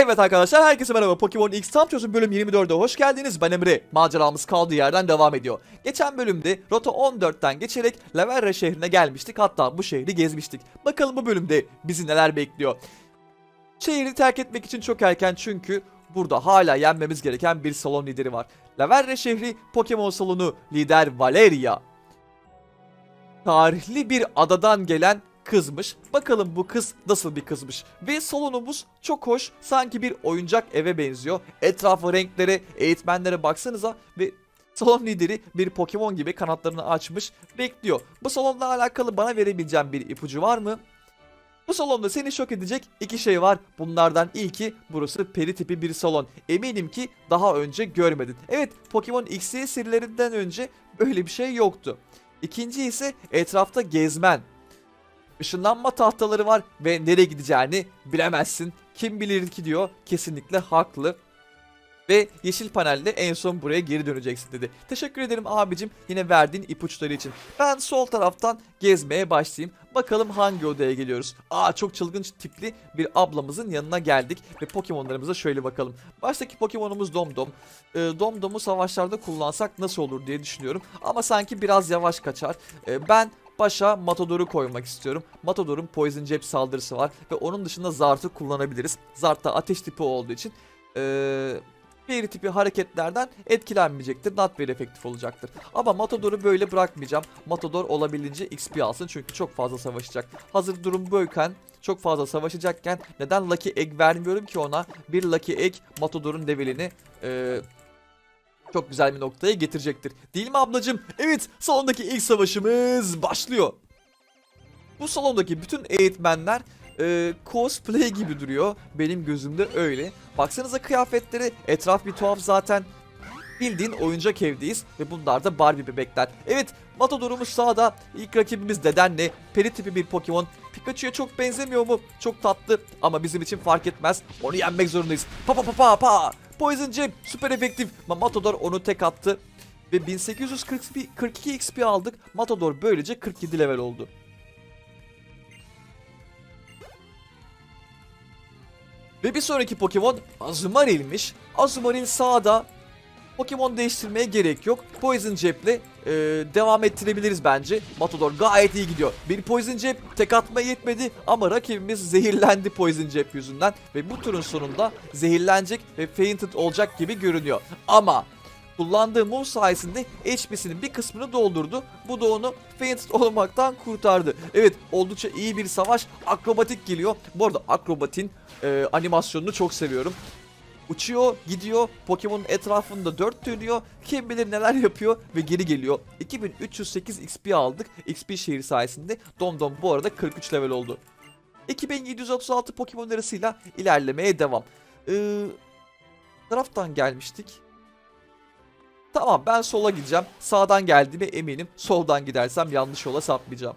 Evet arkadaşlar herkese merhaba Pokemon X tam çözüm bölüm 24'e hoş geldiniz. Ben Emre. Maceramız kaldığı yerden devam ediyor. Geçen bölümde Rota 14'ten geçerek Laverra şehrine gelmiştik. Hatta bu şehri gezmiştik. Bakalım bu bölümde bizi neler bekliyor. Şehri terk etmek için çok erken çünkü burada hala yenmemiz gereken bir salon lideri var. Laverra şehri Pokemon salonu lider Valeria. Tarihli bir adadan gelen kızmış. Bakalım bu kız nasıl bir kızmış. Ve salonumuz çok hoş. Sanki bir oyuncak eve benziyor. Etrafı renklere, eğitmenlere baksanıza ve salon lideri bir Pokemon gibi kanatlarını açmış bekliyor. Bu salonla alakalı bana verebileceğin bir ipucu var mı? Bu salonda seni şok edecek iki şey var. Bunlardan ilki burası peri tipi bir salon. Eminim ki daha önce görmedin. Evet Pokemon XY serilerinden önce böyle bir şey yoktu. İkinci ise etrafta gezmen. Işınlanma tahtaları var ve nereye gideceğini bilemezsin. Kim bilir ki diyor kesinlikle haklı. Ve yeşil panelde en son buraya geri döneceksin dedi. Teşekkür ederim abicim yine verdiğin ipuçları için. Ben sol taraftan gezmeye başlayayım. Bakalım hangi odaya geliyoruz. Aa çok çılgın tipli bir ablamızın yanına geldik. Ve Pokemon'larımıza şöyle bakalım. Baştaki Pokemon'umuz Domdom. Ee, Domdom'u savaşlarda kullansak nasıl olur diye düşünüyorum. Ama sanki biraz yavaş kaçar. Ee, ben başa Matador'u koymak istiyorum. Matador'un Poison Jab saldırısı var. Ve onun dışında Zart'ı kullanabiliriz. Zart da ateş tipi olduğu için... Ee, bir tipi hareketlerden etkilenmeyecektir. Not very efektif olacaktır. Ama Matador'u böyle bırakmayacağım. Matador olabildiğince XP alsın çünkü çok fazla savaşacak. Hazır durum böyleken çok fazla savaşacakken neden Lucky Egg vermiyorum ki ona? Bir Lucky Egg Matador'un levelini eee çok güzel bir noktaya getirecektir. Değil mi ablacım? Evet salondaki ilk savaşımız başlıyor. Bu salondaki bütün eğitmenler e, cosplay gibi duruyor. Benim gözümde öyle. Baksanıza kıyafetleri. Etraf bir tuhaf zaten. Bildiğin oyuncak evdeyiz ve bunlar da Barbie bebekler. Evet Matador'umuz sağda. İlk rakibimiz Deden'le. Peri tipi bir Pokemon. Pikachu'ya çok benzemiyor mu? Çok tatlı ama bizim için fark etmez. Onu yenmek zorundayız. Pa pa pa pa pa. Poison Jab süper efektif. Matador onu tek attı. Ve 1842 XP aldık. Matador böylece 47 level oldu. Ve bir sonraki Pokemon Azumaril'miş. Azumaril sağda. Pokemon değiştirmeye gerek yok. Poison Jab'le e, devam ettirebiliriz bence. Matador gayet iyi gidiyor. Bir Poison Jab tek atmaya yetmedi ama rakibimiz zehirlendi Poison Jab yüzünden. Ve bu turun sonunda zehirlenecek ve fainted olacak gibi görünüyor. Ama kullandığı move sayesinde HP'sinin bir kısmını doldurdu. Bu da onu fainted olmaktan kurtardı. Evet oldukça iyi bir savaş. Akrobatik geliyor. Bu arada akrobatin e, animasyonunu çok seviyorum. Uçuyor, gidiyor, Pokemon'un etrafında dört dönüyor, kim bilir neler yapıyor ve geri geliyor. 2308 XP aldık XP şehri sayesinde. Domdom bu arada 43 level oldu. 2736 Pokemon arasıyla ilerlemeye devam. Ee, taraftan gelmiştik. Tamam ben sola gideceğim. Sağdan geldiğime eminim. Soldan gidersem yanlış yola sapmayacağım.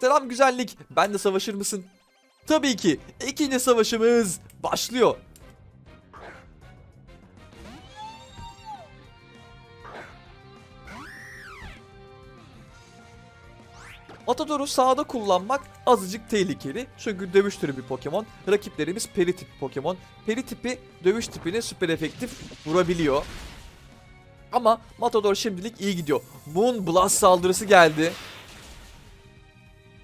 Selam güzellik. Ben de savaşır mısın? Tabii ki. İkinci savaşımız başlıyor. Matador'u sağda kullanmak azıcık tehlikeli. Çünkü dövüş türü bir Pokemon. Rakiplerimiz peri tipi Pokemon. Peri tipi dövüş tipine süper efektif vurabiliyor. Ama Matador şimdilik iyi gidiyor. Moon Blast saldırısı geldi.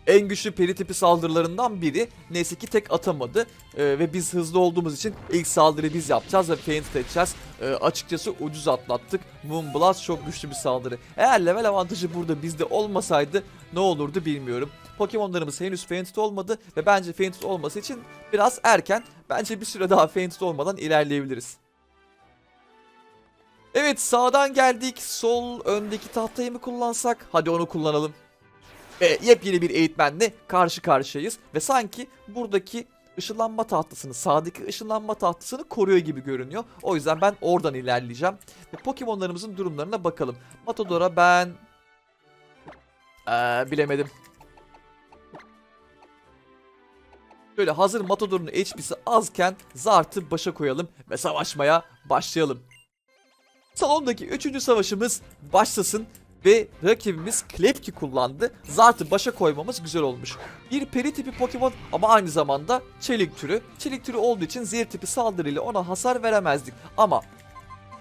En güçlü peri tipi saldırılarından biri. Neyse ki tek atamadı. Ee, ve biz hızlı olduğumuz için ilk saldırıyı biz yapacağız ve feint edeceğiz. Ee, açıkçası ucuz atlattık. Moon Blast çok güçlü bir saldırı. Eğer level avantajı burada bizde olmasaydı ne olurdu bilmiyorum. Pokemonlarımız henüz fainted olmadı ve bence fainted olması için biraz erken. Bence bir süre daha fainted olmadan ilerleyebiliriz. Evet sağdan geldik. Sol öndeki tahtayı mı kullansak? Hadi onu kullanalım. Ve yepyeni bir eğitmenle karşı karşıyayız. Ve sanki buradaki ışınlanma tahtasını, sağdaki ışınlanma tahtasını koruyor gibi görünüyor. O yüzden ben oradan ilerleyeceğim. Ve Pokemon'larımızın durumlarına bakalım. Matador'a ben... Ee, bilemedim. Şöyle hazır Matador'un HP'si azken Zart'ı başa koyalım ve savaşmaya başlayalım. Salondaki üçüncü savaşımız başlasın. Ve rakibimiz Klefki kullandı. Zart'ı başa koymamız güzel olmuş. Bir peri tipi Pokemon ama aynı zamanda çelik türü. Çelik türü olduğu için zehir tipi saldırıyla ona hasar veremezdik. Ama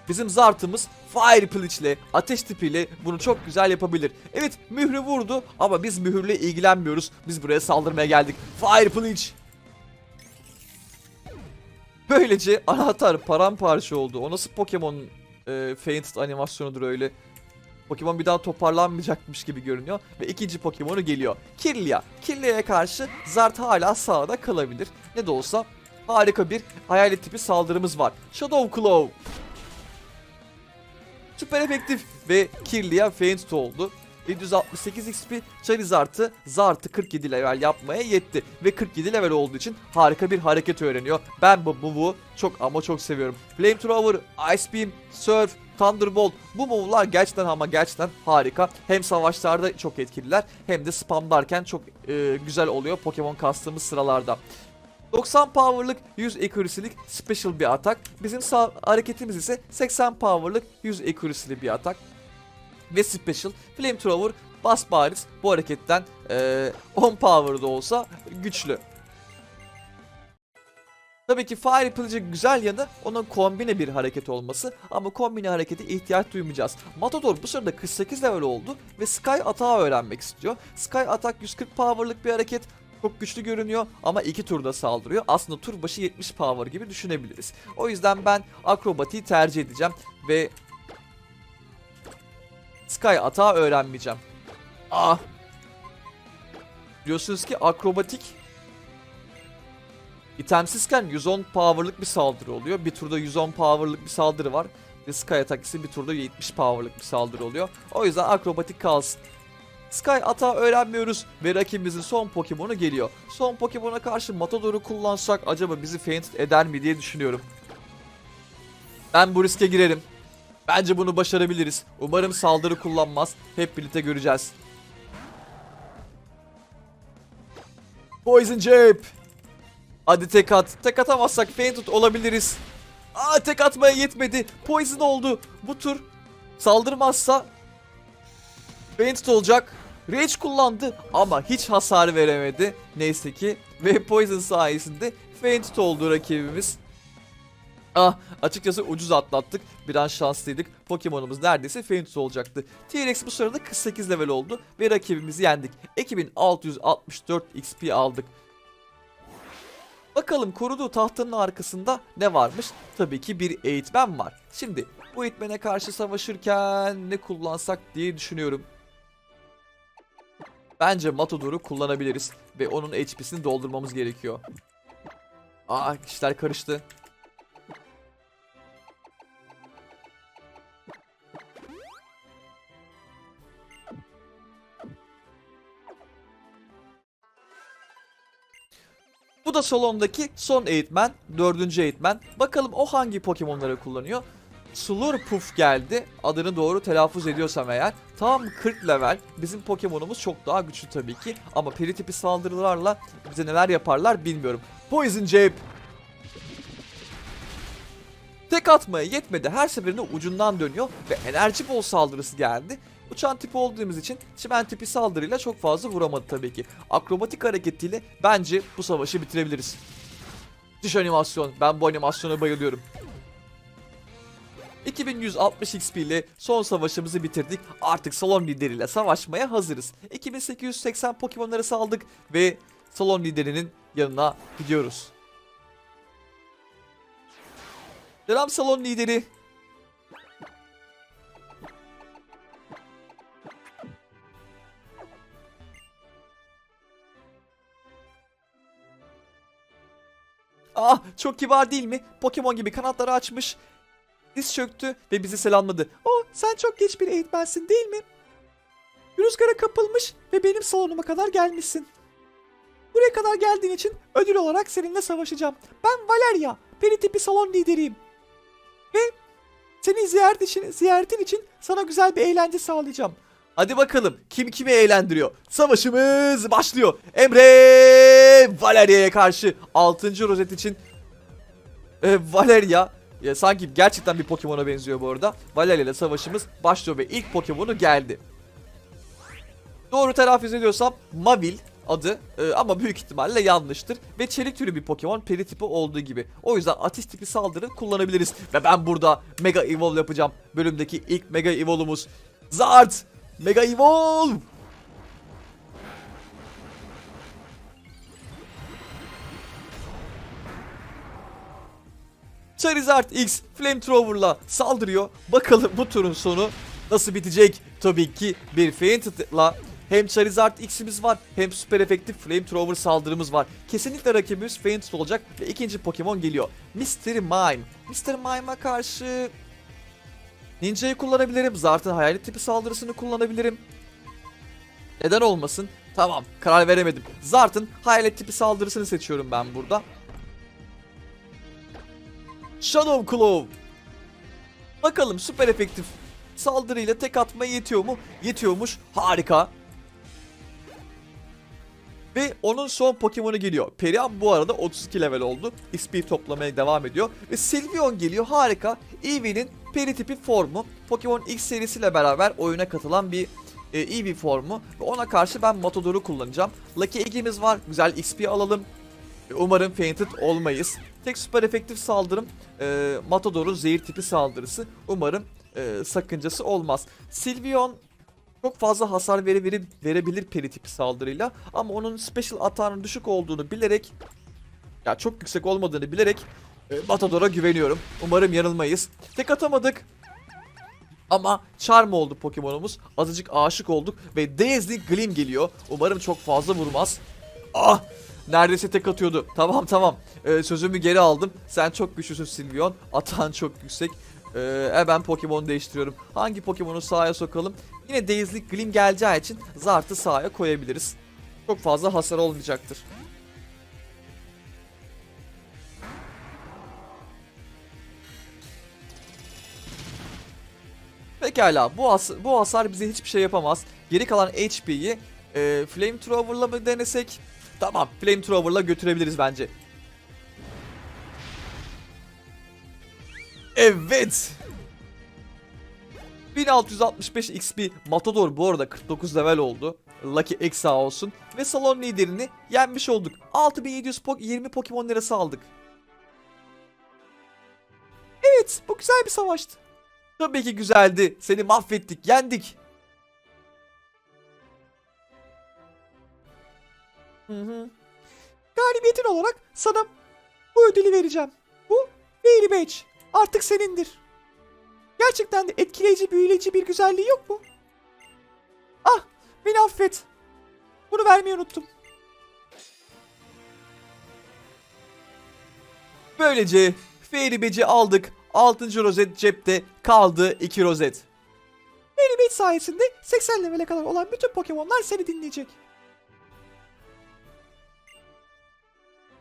Bizim Zart'ımız Fire Piliç ile ateş tipiyle bunu çok güzel yapabilir. Evet mührü vurdu ama biz mühürle ilgilenmiyoruz. Biz buraya saldırmaya geldik. Fire Piliç. Böylece anahtar paramparça oldu. O nasıl Pokemon e, Fainted animasyonudur öyle. Pokemon bir daha toparlanmayacakmış gibi görünüyor. Ve ikinci Pokemon'u geliyor. Kirlia. Kirlia'ya karşı Zart hala sağda kalabilir. Ne de olsa harika bir hayalet tipi saldırımız var. Shadow Claw. Süper efektif ve Kirlia Fainted oldu. 768 XP Charizard'ı Zart'ı 47 level yapmaya yetti. Ve 47 level olduğu için harika bir hareket öğreniyor. Ben bu move'u çok ama çok seviyorum. Flamethrower, Ice Beam, Surf, Thunderbolt bu move'lar gerçekten ama gerçekten harika. Hem savaşlarda çok etkililer hem de spamlarken çok e, güzel oluyor Pokemon kastığımız sıralarda. 90 power'lık 100 accuracy'lik special bir atak. Bizim sağ hareketimiz ise 80 power'lık 100 accuracy'li bir atak. Ve special flamethrower bas bariz bu hareketten eee, 10 power'da olsa güçlü. Tabii ki Fire Pillage'ın güzel yanı onun kombine bir hareket olması ama kombine harekete ihtiyaç duymayacağız. Matador bu sırada 48 level oldu ve Sky atağı öğrenmek istiyor. Sky atak 140 power'lık bir hareket çok güçlü görünüyor ama iki turda saldırıyor. Aslında tur başı 70 power gibi düşünebiliriz. O yüzden ben akrobatiği tercih edeceğim ve Sky atağı öğrenmeyeceğim. Ah. Biliyorsunuz ki akrobatik itemsizken 110 power'lık bir saldırı oluyor. Bir turda 110 power'lık bir saldırı var. Ve Sky atak ise bir turda 70 power'lık bir saldırı oluyor. O yüzden akrobatik kalsın. Sky atağı öğrenmiyoruz ve rakibimizin son Pokemon'u geliyor. Son Pokemon'a karşı Matador'u kullansak acaba bizi faint eder mi diye düşünüyorum. Ben bu riske girerim. Bence bunu başarabiliriz. Umarım saldırı kullanmaz. Hep birlikte göreceğiz. Poison Jab. Hadi tek at. Tek atamazsak fainted olabiliriz. Aa tek atmaya yetmedi. Poison oldu. Bu tur saldırmazsa fainted olacak. Rage kullandı ama hiç hasar veremedi. Neyse ki ve Poison sayesinde fainted oldu rakibimiz. Ah açıkçası ucuz atlattık. Biraz şanslıydık. Pokemon'umuz neredeyse Faintus olacaktı. T-Rex bu sırada 48 level oldu ve rakibimizi yendik. 2664 XP aldık. Bakalım koruduğu tahtanın arkasında ne varmış? Tabii ki bir eğitmen var. Şimdi bu eğitmene karşı savaşırken ne kullansak diye düşünüyorum. Bence Matador'u kullanabiliriz ve onun HP'sini doldurmamız gerekiyor. Aa işler karıştı. Bu da salondaki son eğitmen, dördüncü eğitmen. Bakalım o hangi Pokemon'ları kullanıyor? Slurpuff geldi. Adını doğru telaffuz ediyorsam eğer. Tam 40 level. Bizim Pokemon'umuz çok daha güçlü tabii ki. Ama peri tipi saldırılarla bize neler yaparlar bilmiyorum. Poison Jab. Tek atmaya yetmedi. Her seferinde ucundan dönüyor ve enerji bol saldırısı geldi. Uçan tipi olduğumuz için çimen tipi saldırıyla çok fazla vuramadı tabii ki. Akrobatik hareketiyle bence bu savaşı bitirebiliriz. Dış animasyon. Ben bu animasyona bayılıyorum. 2160 XP ile son savaşımızı bitirdik. Artık salon lideriyle savaşmaya hazırız. 2880 Pokemon'ları saldık ve salon liderinin yanına gidiyoruz. Selam salon lideri. Ah çok kibar değil mi? Pokemon gibi kanatları açmış. Diz çöktü ve bizi selamladı. Oh sen çok geç bir eğitmensin değil mi? Rüzgara kapılmış ve benim salonuma kadar gelmişsin. Buraya kadar geldiğin için ödül olarak seninle savaşacağım. Ben Valeria, peri tipi salon lideriyim. Ve seni ziyaret için, ziyaretin için sana güzel bir eğlence sağlayacağım. Hadi bakalım kim kimi eğlendiriyor? Savaşımız başlıyor. Emre Valeria'ya karşı 6. rozet için e, Valeria ya sanki gerçekten bir Pokemon'a benziyor bu arada. Valeria ile savaşımız başlıyor ve ilk Pokemon'u geldi. Doğru telaffuz ediyorsam Mavil adı e, ama büyük ihtimalle yanlıştır. Ve çelik türü bir Pokemon peri tipi olduğu gibi. O yüzden ateş tipi saldırı kullanabiliriz. Ve ben burada Mega Evolve yapacağım. Bölümdeki ilk Mega Evolve'umuz. Zart! Mega Evolve! Charizard X Flamethrower'la saldırıyor. Bakalım bu turun sonu nasıl bitecek? Tabii ki bir Fainted'la hem Charizard X'imiz var hem süper efektif Flamethrower saldırımız var. Kesinlikle rakibimiz Fainted olacak ve ikinci Pokemon geliyor. Mystery Mime. Mystery Mime'a karşı Ninja'yı kullanabilirim. Zart'ın hayalet tipi saldırısını kullanabilirim. Neden olmasın? Tamam karar veremedim. Zart'ın hayalet tipi saldırısını seçiyorum ben burada. Shadow Claw. Bakalım süper efektif saldırıyla tek atmaya yetiyor mu? Yetiyormuş. Harika. Ve onun son Pokemon'u geliyor. Perian bu arada 32 level oldu. XP toplamaya devam ediyor. Ve Sylveon geliyor. Harika. Eevee'nin peri tipi formu. Pokemon X serisiyle beraber oyuna katılan bir e, Eevee formu. Ve ona karşı ben Matador'u kullanacağım. Lucky Egg'imiz var. Güzel XP alalım. E, Umarım Fainted olmayız. Tek süper efektif saldırım e, Matador'un zehir tipi saldırısı. Umarım e, sakıncası olmaz. Sylveon çok fazla hasar vere, vere- verebilir peri tipi saldırıyla ama onun special atağının düşük olduğunu bilerek ya çok yüksek olmadığını bilerek Matador'a güveniyorum. Umarım yanılmayız. Tek atamadık. Ama Charm oldu Pokemon'umuz. Azıcık aşık olduk ve Daisy Gleam geliyor. Umarım çok fazla vurmaz. Ah! Neredeyse tek atıyordu. Tamam tamam. Ee, sözümü geri aldım. Sen çok güçlüsün Sylveon. Atağın çok yüksek. Ee, hemen Pokemon değiştiriyorum. Hangi Pokemon'u sahaya sokalım? Yine Daisy Gleam geleceği için Zart'ı sahaya koyabiliriz. Çok fazla hasar olmayacaktır. Pekala bu, has bu hasar bize hiçbir şey yapamaz. Geri kalan HP'yi e, Flamethrower'la mı denesek? Tamam Flamethrower'la götürebiliriz bence. Evet. 1665 XP Matador bu arada 49 level oldu. Lucky X sağ olsun. Ve salon liderini yenmiş olduk. 6720 Pokemon lirası aldık. Evet bu güzel bir savaştı. Tabii ki güzeldi. Seni mahvettik, yendik. Hı hı. Galibiyetin olarak sana bu ödülü vereceğim. Bu Fairy Badge. Artık senindir. Gerçekten de etkileyici, büyüleyici bir güzelliği yok mu? Ah, beni affet. Bunu vermeyi unuttum. Böylece Fairy Badge'i aldık. 6. rozet cepte kaldı 2 rozet. Badge sayesinde 80 level'e kadar olan bütün Pokemon'lar seni dinleyecek.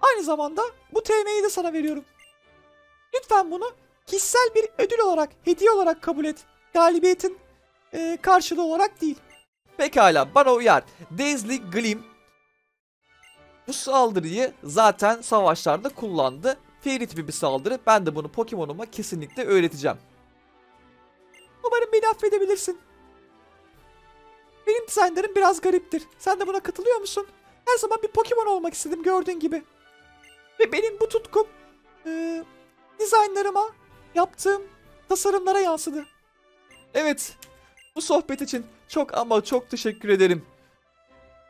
Aynı zamanda bu TM'yi de sana veriyorum. Lütfen bunu kişisel bir ödül olarak, hediye olarak kabul et. Galibiyetin e, karşılığı olarak değil. Pekala bana uyar. Daisy Gleam bu saldırıyı zaten savaşlarda kullandı. Fairy tipi bir saldırı. Ben de bunu Pokemon'uma kesinlikle öğreteceğim. Umarım beni affedebilirsin. Benim dizaynlarım biraz gariptir. Sen de buna katılıyor musun? Her zaman bir Pokemon olmak istedim gördüğün gibi. Ve benim bu tutkum e, dizaynlarıma, yaptığım tasarımlara yansıdı. Evet, bu sohbet için çok ama çok teşekkür ederim.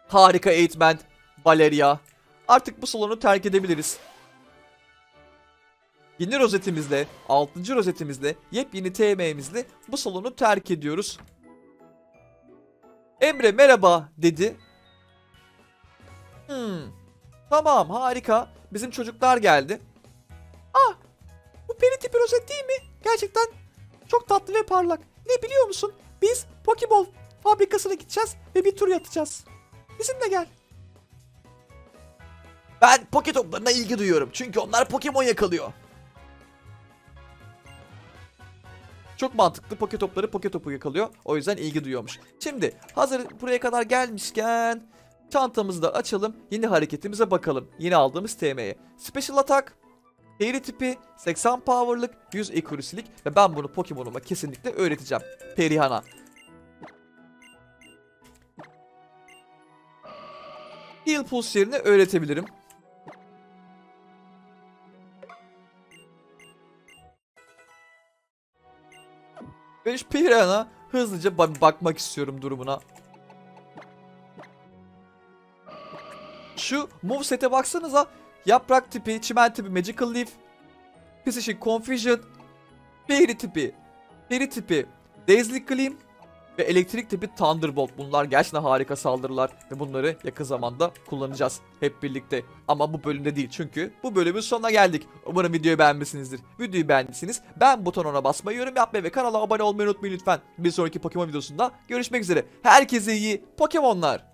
Harika eğitmen Valeria. Artık bu salonu terk edebiliriz. Yeni rozetimizle, 6. rozetimizle, yepyeni TM'mizle bu salonu terk ediyoruz. Emre merhaba dedi. Hmm. Tamam harika. Bizim çocuklar geldi. Ah bu peri tipi rozet değil mi? Gerçekten çok tatlı ve parlak. Ne biliyor musun? Biz Pokeball fabrikasına gideceğiz ve bir tur yatacağız. Bizimle gel. Ben Poketoplarına ilgi duyuyorum. Çünkü onlar Pokemon yakalıyor. Çok mantıklı. Poketopları Poketopu yakalıyor. O yüzden ilgi duyuyormuş. Şimdi hazır buraya kadar gelmişken çantamızı da açalım. Yeni hareketimize bakalım. Yeni aldığımız TM'ye. Special Attack. Peri tipi 80 power'lık 100 accuracy'lik ve ben bunu Pokemon'uma kesinlikle öğreteceğim. Perihan'a. Heal Pulse yerine öğretebilirim. Ve şu Piranha hızlıca ba- bakmak istiyorum durumuna. Şu movesete baksanıza. Yaprak tipi, çimen tipi, magical leaf, Precision Confusion, Fairy tipi, Fairy tipi, Dazzling Gleam ve elektrik tipi Thunderbolt. Bunlar gerçekten harika saldırılar ve bunları yakın zamanda kullanacağız hep birlikte. Ama bu bölümde değil çünkü bu bölümün sonuna geldik. Umarım videoyu beğenmişsinizdir. Videoyu beğendiyseniz beğen butonuna basmayı, yorum yapmayı ve kanala abone olmayı unutmayın lütfen. Bir sonraki Pokemon videosunda görüşmek üzere. Herkese iyi Pokemonlar.